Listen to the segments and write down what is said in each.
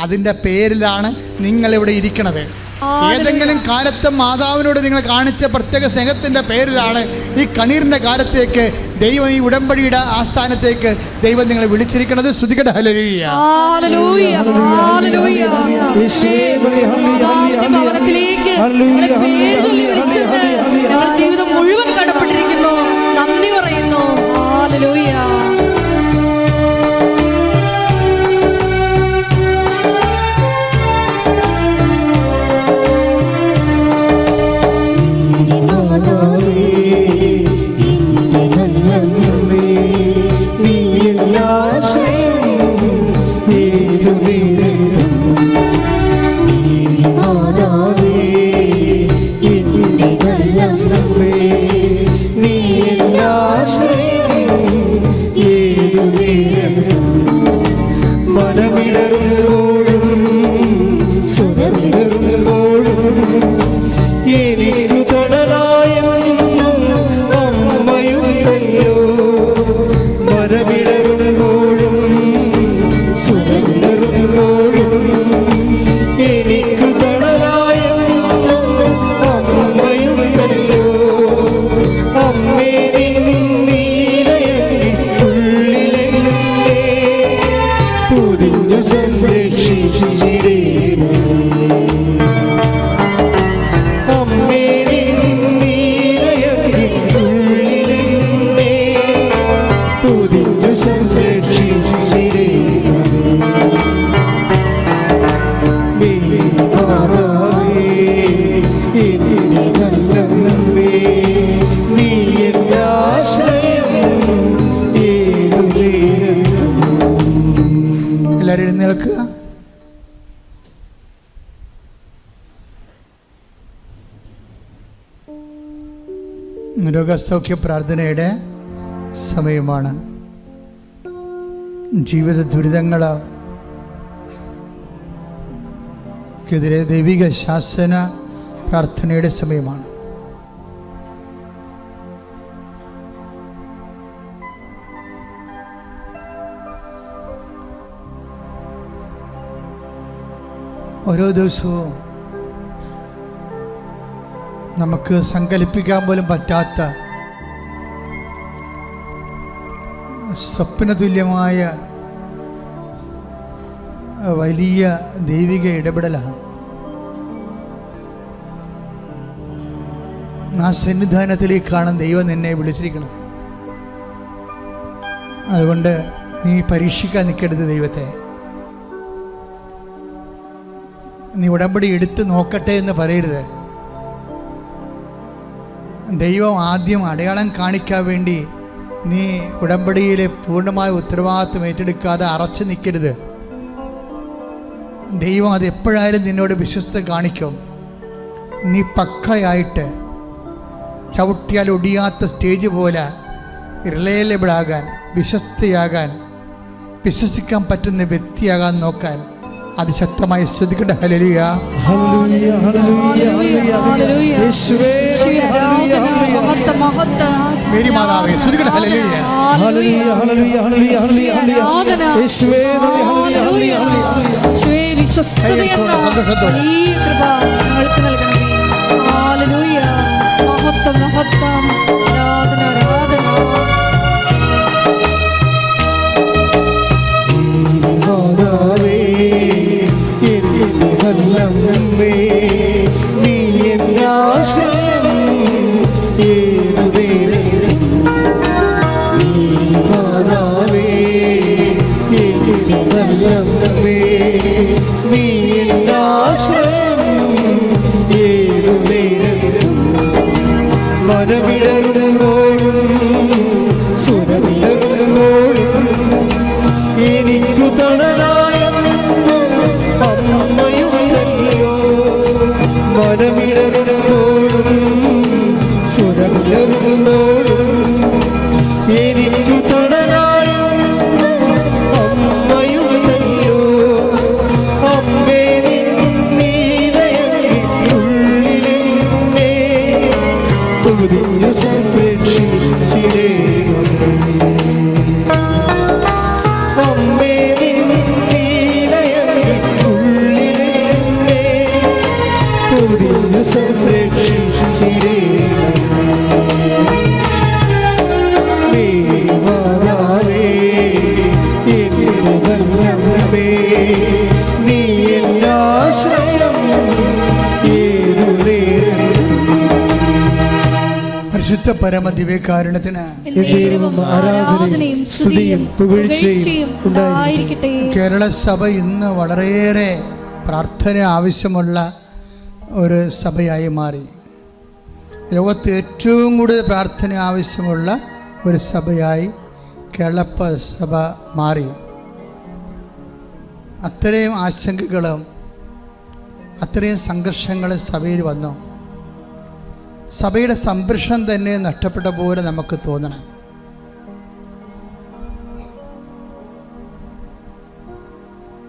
അതിന്റെ പേരിലാണ് നിങ്ങളിവിടെ ഇരിക്കണത്. ഏതെങ്കിലും കാലത്ത് മാതാവിനോട് നിങ്ങൾ കാണിച്ച പ്രത്യേക സ്നേഹത്തിന്റെ പേരിലാണ് ഈ കണ്ണീരിന്റെ കാലത്തേക്ക് ദൈവം ഈ ഉടമ്പടിയുടെ ആസ്ഥാനത്തേക്ക് ദൈവം നിങ്ങളെ വിളിച്ചിരിക്കുന്നത് ശ്രുതികട ഹലരിയ. ഭവനത്തിലേക്ക് ജീവിതം എല്ലാവരും രോഗസൗഖ്യ പ്രാർത്ഥനയുടെ സമയമാണ്. ജീവിത ദുരിതങ്ങൾ ക്കെതിരെ ദൈവിക ശാസന പ്രാർത്ഥനയുടെ സമയമാണ്. ഓരോ ദിവസവും നമുക്ക് സങ്കല്പിക്കാൻ പോലും പറ്റാത്ത സ്വപ്നതുല്യമായ വലിയ ദൈവിക ഇടപെടലാണ്. ആ സന്നിധാനത്തിലേക്കാണ് ദൈവം നിന്നെ വിളിച്ചിരിക്കുന്നത്. അതുകൊണ്ട് നീ പരീക്ഷിക്കാൻ നിൽക്കരുത് ദൈവത്തെ. നീ ഉടമ്പടി എടുത്ത് നോക്കട്ടെ എന്ന് പറയരുത്. ദൈവം ആദ്യം അടയാളം കാണിക്കാൻ വേണ്ടി നീ ഉടമ്പടിയിലെ പൂർണമായ ഉത്തരവാദിത്വം ഏറ്റെടുക്കാതെ അറച്ചു നിൽക്കരുത്. ദൈവം അത് എപ്പോഴായാലും നിന്നോട് വിശ്വസ്ത കാണിക്കും. നീ പക്കയായിട്ട് ചവിട്ടിയാൽ ഒടിയാത്ത സ്റ്റേജ് പോലെ റിലയബിൾ ആകാൻ വിശ്വസ്തയാകാൻ വിശ്വസിക്കാൻ പറ്റുന്ന വ്യക്തിയാകാൻ നോക്കാൻ അതിശക്തമായി ശ്രദ്ധിക്കട്ടെ. ഹലരിയ ഹല്ലേലൂയ ഹല്ലേലൂയ ഹല്ലേലൂയ, ഹല്ലേലൂയ. യേശുവേ യേശുവേ, ഹല്ലേലൂയ ഹല്ലേലൂയ. മഹത്വം, മഹത്വം. മേരി മാതാവേ ശ്രദ്ധിക്കട്ടെ. ഹലലിയ hallelujah. Hallelujah hallelujah hallelujah hallelujah യേശുവേ ഹല്ലേലൂയ. ഹല്ലേലൂയ ഹല്ലേലൂയ യേശുവേ, വിശ്വസ്തത എന്ന സന്തോഷത്തോടെ. വലിയ കൃപ ഞങ്ങൾക്ക് നൽകണമേ. ഹല്ലേലൂയ. മഹത്വം മഹത്വം ആരാധന ആരാധന നീ എന്റെ ആശ്രയം. ഏതു നേരത്തും നീ മാതാവേ നീ എന്റെ മനമിടറുമ്പോഴും സുരമിടറുമ്പോഴും പരമ ദിവ്യകാരുണ്യത്തിന് ആരാധനയും സ്തുതിയും പുകഴ്ചയും ഉണ്ടായിരിക്കട്ടെ. കേരള സഭ ഇന്ന് വളരെയേറെ പ്രാർത്ഥന ആവശ്യമുള്ള ഒരു സഭയായി മാറി. ലോകത്ത് ഏറ്റവും കൂടുതൽ പ്രാർത്ഥന ആവശ്യമുള്ള ഒരു സഭയായി കേരള സഭ മാറി. അത്രയും ആശങ്കകളും അത്രയും സംഘർഷങ്ങളും സഭയിൽ വന്നു. സഭയുടെ സംരക്ഷണം തന്നെ നഷ്ടപ്പെട്ട പോലെ നമുക്ക് തോന്നണം.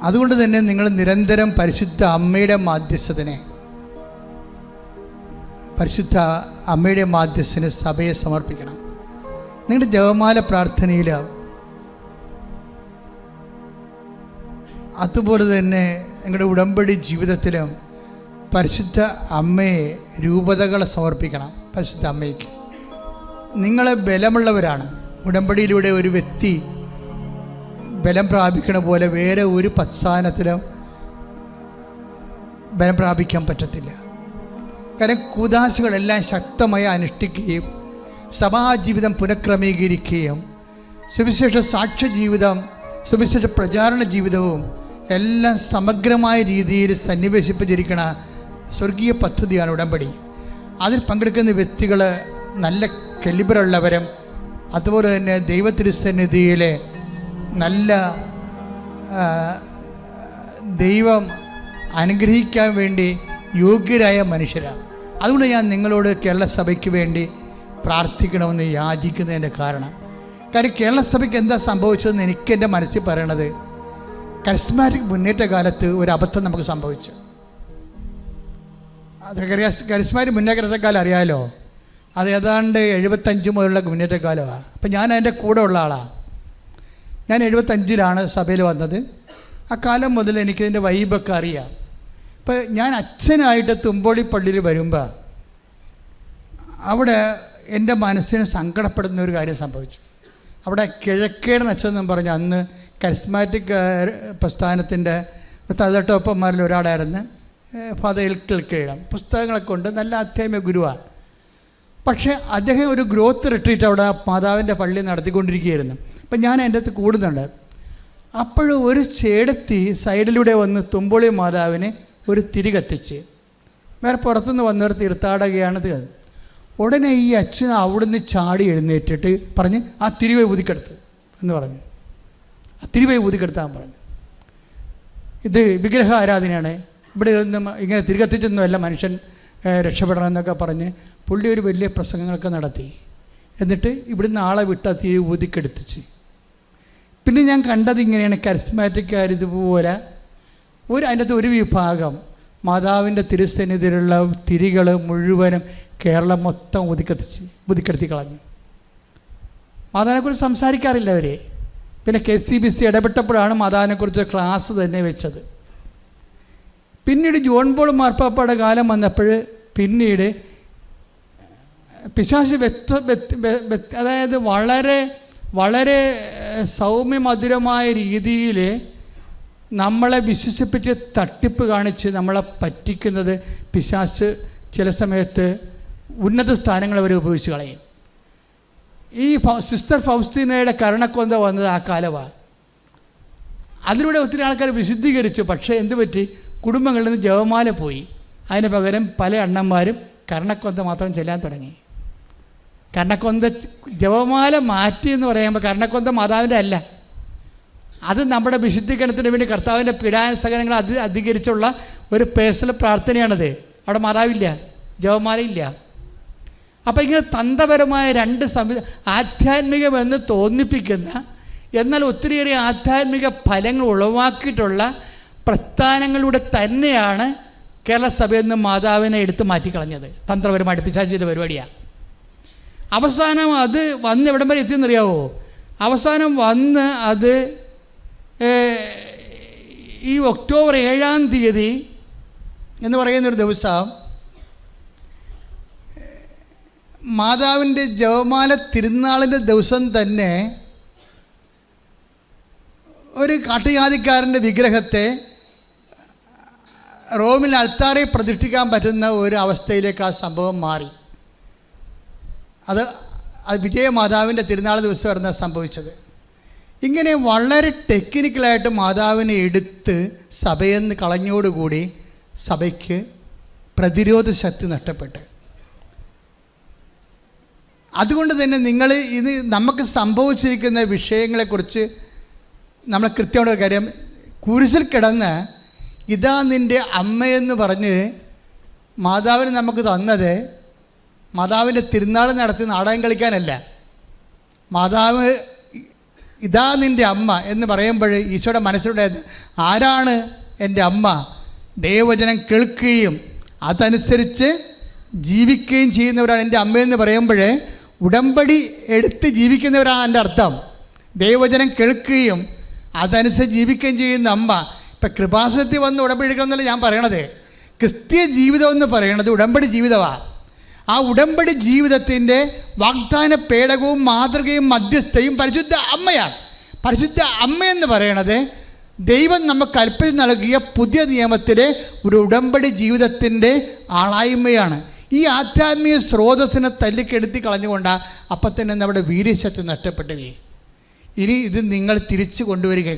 അതുകൊണ്ട് തന്നെ നിങ്ങൾ നിരന്തരം പരിശുദ്ധ അമ്മയുടെ മാധ്യസ്ഥതിനെ പരിശുദ്ധ അമ്മയുടെ മാധ്യസ്ഥന് സഭയെ സമർപ്പിക്കണം. നിങ്ങളുടെ ജപമാല പ്രാർത്ഥനയിൽ അതുപോലെ തന്നെ നിങ്ങളുടെ ഉടമ്പടി ജീവിതത്തിലും പരിശുദ്ധ അമ്മയെ രൂപതകളെ സമർപ്പിക്കണം പരിശുദ്ധ അമ്മയ്ക്ക്. നിങ്ങളെ ബലമുള്ളവരാണ്. ഉടമ്പടിയിലൂടെ ഒരു വ്യക്തി ബലം പ്രാപിക്കണ പോലെ വേറെ ഒരു പശ്ചാത്തലത്തിലും ബലം പ്രാപിക്കാൻ പറ്റത്തില്ല. കാരണം കൂതാശകളെല്ലാം ശക്തമായി അനുഷ്ഠിക്കുകയും സഭാജീവിതം പുനഃക്രമീകരിക്കുകയും സുവിശേഷ സാക്ഷ്യ ജീവിതം സുവിശേഷ പ്രചാരണ ജീവിതവും എല്ലാം സമഗ്രമായ രീതിയിൽ സന്നിവേശിപ്പിച്ചിരിക്കുന്ന സ്വർഗീയ പദ്ധതിയാണ് ഉടമ്പടി. അതിൽ പങ്കെടുക്കുന്ന വ്യക്തികൾ നല്ല കെലിബറുള്ളവരും അതുപോലെ തന്നെ ദൈവത്തിരുസന്നിധിയിലെ നല്ല ദൈവം അനുഗ്രഹിക്കാൻ വേണ്ടി യോഗ്യരായ മനുഷ്യരാണ്. അതുകൊണ്ട് ഞാൻ നിങ്ങളോട് കേരള സഭയ്ക്ക് വേണ്ടി പ്രാർത്ഥിക്കണമെന്ന് യാചിക്കുന്നതിന്റെ കാരണം. കാര്യം കേരള സഭയ്ക്ക് എന്താ സംഭവിച്ചതെന്ന് എനിക്ക് എന്റെ മനസ്സിൽ പറയണത് കരിസ്മാറ്റിക് മുന്നേറ്റ കാലത്ത് ഒരു അബദ്ധം നമുക്ക് സംഭവിച്ചു. അത് കരിസ്മാറ്റിക് മുന്നേറ്റ അറിയാമല്ലോ അത് ഏതാണ്ട് എഴുപത്തഞ്ച് മുതലുള്ള മുന്നേറ്റക്കാലമാണ് അപ്പം ഞാൻ അതിന്റെ കൂടെ ഉള്ള ആളാണ് ഞാൻ എഴുപത്തഞ്ചിലാണ് സഭയിൽ വന്നത്. ആ കാലം മുതൽ എനിക്കിതിന്റെ വൈബൊക്കെ അറിയാം. ഇപ്പം ഞാൻ അച്ഛനായിട്ട് തുമ്പോളി പള്ളിയിൽ വരുമ്പോൾ അവിടെ എന്റെ മനസ്സിന് സങ്കടപ്പെടുന്ന ഒരു കാര്യം സംഭവിച്ചു. അവിടെ കിഴക്കേടൻ അച്ഛൻ എന്നും പറഞ്ഞ് അന്ന് കരിസ്മാറ്റിക് പ്രസ്ഥാനത്തിന്റെ തലട്ടോപ്പന്മാരിൽ ഒരാളായിരുന്നു. ഫാദർ കീഴം പുസ്തകങ്ങളൊക്കെ കൊണ്ട് നല്ല അധ്യാത്മ ഗുരുവാണ് പക്ഷേ അദ്ദേഹം ഒരു ഗ്രോത്ത് റിട്രീറ്റ് അവിടെ മാതാവിന്റെ പള്ളി നടത്തിക്കൊണ്ടിരിക്കുകയായിരുന്നു. അപ്പം ഞാൻ എന്റെ അടുത്ത് കൂടുന്നുണ്ട്. അപ്പോഴും ഒരു ചേടത്തി സൈഡിലൂടെ വന്ന് തുമ്പോളി മാതാവിനെ ഒരു തിരി കത്തിച്ച്. വേറെ പുറത്തുനിന്ന് വന്നൊരു തീർത്ഥാടകയാണിത് ഉടനെ ഈ അച്ഛൻ അവിടുന്ന് ചാടി എഴുന്നേറ്റിട്ട് പറഞ്ഞ് ആ തിരുവേ ഊതിക്കെടുത്ത് എന്ന് പറഞ്ഞു. ആ തിരുവേ ഊതിക്കെടുത്താൻ പറഞ്ഞു. ഇത് വിഗ്രഹ ആരാധനയാണ് ഇവിടെ ഒന്നും ഇങ്ങനെ തിരികത്തിച്ചൊന്നുമല്ല മനുഷ്യൻ ഏഹ്, രക്ഷപ്പെടണം എന്നൊക്കെ പറഞ്ഞ് പുള്ളി ഒരു വലിയ പ്രസംഗങ്ങളൊക്കെ നടത്തി. എന്നിട്ട് ഇവിടുന്ന് ആളെ വിട്ടാൽ തീ ഊതിക്കെടുത്തിച്ച്. പിന്നെ ഞാൻ കണ്ടത് ഇങ്ങനെയാണ് കരിസ്മാറ്റിക്കാർ ഇതുപോലെ ഒരു അതിനകത്ത് ഒരു വിഭാഗം മാതാവിന്റെ തിരുസന്നിധിയിലുള്ള തിരികൾ മുഴുവനും കേരളം മൊത്തം ഒതുക്കത്തിച്ച് ഒതുക്കെടുത്തി കളഞ്ഞു. മാതാവിനെക്കുറിച്ച് സംസാരിക്കാറില്ല അവരെ. പിന്നെ കെ സി ബി സി ഇടപെട്ടപ്പോഴാണ് മാതാവിനെക്കുറിച്ച് ക്ലാസ് തന്നെ വെച്ചത്. പിന്നീട് ജോൺ പോൾ മാർപ്പാപ്പയുടെ കാലം വന്നപ്പോൾ പിന്നീട് പിശാശ് വ്യക്ത അതായത് വളരെ വളരെ സൗമ്യ സൗമ്യമധുരമായ രീതിയിൽ നമ്മളെ വിശ്വസിപ്പിച്ച് തട്ടിപ്പ് കാണിച്ച് നമ്മളെ പറ്റിക്കുന്നത് പിശാശ് ചില സമയത്ത് ഉന്നത സ്ഥാനങ്ങൾ അവർ ഉപയോഗിച്ച് കളയും. ഈ സിസ്റ്റർ ഫൗസ്തീനയുടെ കരണക്കൊന്ത വന്നത് ആ കാലമാണ് അതിലൂടെ ഒത്തിരി ആൾക്കാർ വിശുദ്ധീകരിച്ചു. പക്ഷേ എന്ത് പറ്റി? കുടുംബങ്ങളിൽ നിന്ന് ജവമാല പോയി. അതിന് പകരം പല അണ്ണന്മാരും കർണക്കൊന്ത മാത്രം ചെല്ലാൻ തുടങ്ങി. കർണക്കൊന്ത ജവമാല മാറ്റി എന്ന് പറയുമ്പോൾ കർണക്കൊന്ത മാതാവിന്റെ അല്ല. അത് നമ്മുടെ വിശുദ്ധീകരണത്തിന് വേണ്ടി കർത്താവിന്റെ പീഡാസകനങ്ങൾ അത് അധികരിച്ചുള്ള ഒരു പേഴ്സണൽ പ്രാർത്ഥനയാണത്. അവിടെ മാതാവില്ല ജപമാലയില്ല അപ്പോൾ ഇങ്ങനെ തന്ത്രപരമായ രണ്ട് സംവി ആധ്യാത്മികമെന്ന് തോന്നിപ്പിക്കുന്ന എന്നാൽ ഒത്തിരിയേറെ ആധ്യാത്മിക ഫലങ്ങൾ ഉളവാക്കിയിട്ടുള്ള പ്രസ്ഥാനങ്ങളിലൂടെ തന്നെയാണ് കേരള സഭയിൽ നിന്ന് മാതാവിനെ എടുത്ത് മാറ്റിക്കളഞ്ഞത്. തന്ത്രപരമായിട്ട് പിശാച് ചെയ്ത പരിപാടിയാണ് അവസാനം അത് വന്ന് എവിടം വരെ എത്തിയെന്നറിയാവോ? അവസാനം വന്ന് അത് ഈ ഒക്ടോബർ ഏഴാം തീയതി എന്ന് പറയുന്നൊരു ദിവസം മാതാവിന്റെ ജവമാല തിരുനാളിന്റെ ദിവസം തന്നെ ഒരു കാട്ടുജാതിക്കാരന്റെ വിഗ്രഹത്തെ റോമിൽ അൾത്താറെ പ്രതിഷ്ഠിക്കാൻ പറ്റുന്ന ഒരു അവസ്ഥയിലേക്ക് ആ സംഭവം മാറി. അത് അത് വിജയമാതാവിന്റെ തിരുനാൾ ദിവസമായിരുന്നു സംഭവിച്ചത്. ഇങ്ങനെ വളരെ ടെക്നിക്കലായിട്ട് മാതാവിനെ എടുത്ത് സഭയിൽ നിന്ന് കളഞ്ഞോടുകൂടി സഭയ്ക്ക് പ്രതിരോധ ശക്തി നഷ്ടപ്പെട്ട്. അതുകൊണ്ട് തന്നെ നിങ്ങൾ ഇത് നമുക്ക് സംഭവിച്ചിരിക്കുന്ന വിഷയങ്ങളെക്കുറിച്ച് നമ്മൾ കൃത്യമായിട്ട് കാര്യം കുരിശിൽ കിടന്ന് ഇതാ നിന്റെ അമ്മയെന്ന് പറഞ്ഞ് മാതാവിന് നമുക്ക് തന്നത് മാതാവിന്റെ തിരുനാൾ നടത്തി നാടകം കളിക്കാനല്ല. മാതാവ് ഇതാ നിന്റെ അമ്മ എന്ന് പറയുമ്പോൾ ഈശോയുടെ മനസ്സിലൂടെ ആരാണ് എന്റെ അമ്മ? ദൈവവചനം കേൾക്കുകയും അതനുസരിച്ച് ജീവിക്കുകയും ചെയ്യുന്നവരാണ് എന്റെ അമ്മയെന്ന് പറയുമ്പോൾ ഉടമ്പടി എടുത്ത് ജീവിക്കുന്നവരാണ് എന്റെ അർത്ഥം. ദൈവവചനം കേൾക്കുകയും അതനുസരിച്ച് ജീവിക്കുകയും ചെയ്യുന്ന അമ്മ. ഇപ്പം കൃപാസനത്തിൽ വന്ന് ഉടമ്പടി എടുക്കണമെന്നല്ല ഞാൻ പറയണത്. ക്രിസ്തീയ ജീവിതം എന്ന് പറയണത് ഉടമ്പടി ജീവിതമാണ് ആ ഉടമ്പടി ജീവിതത്തിന്റെ വാഗ്ദാന പേടകവും മാതൃകയും മധ്യസ്ഥയും പരിശുദ്ധ അമ്മയാണ്. പരിശുദ്ധ അമ്മയെന്ന് പറയണത് ദൈവം നമുക്ക് കൽപ്പിച്ച് നൽകിയ പുതിയ നിയമത്തിലെ ഒരു ഉടമ്പടി ജീവിതത്തിന്റെ ആളായ്മയാണ്. ഈ ആധ്യാത്മിക സ്രോതസ്സിനെ തല്ലിക്കെടുത്തി കളഞ്ഞുകൊണ്ടാണ് അപ്പം തന്നെ നമ്മുടെ വീര്യശക്തി നഷ്ടപ്പെട്ടു ഇനി ഇത് നിങ്ങൾ തിരിച്ചു കൊണ്ടുവരിക.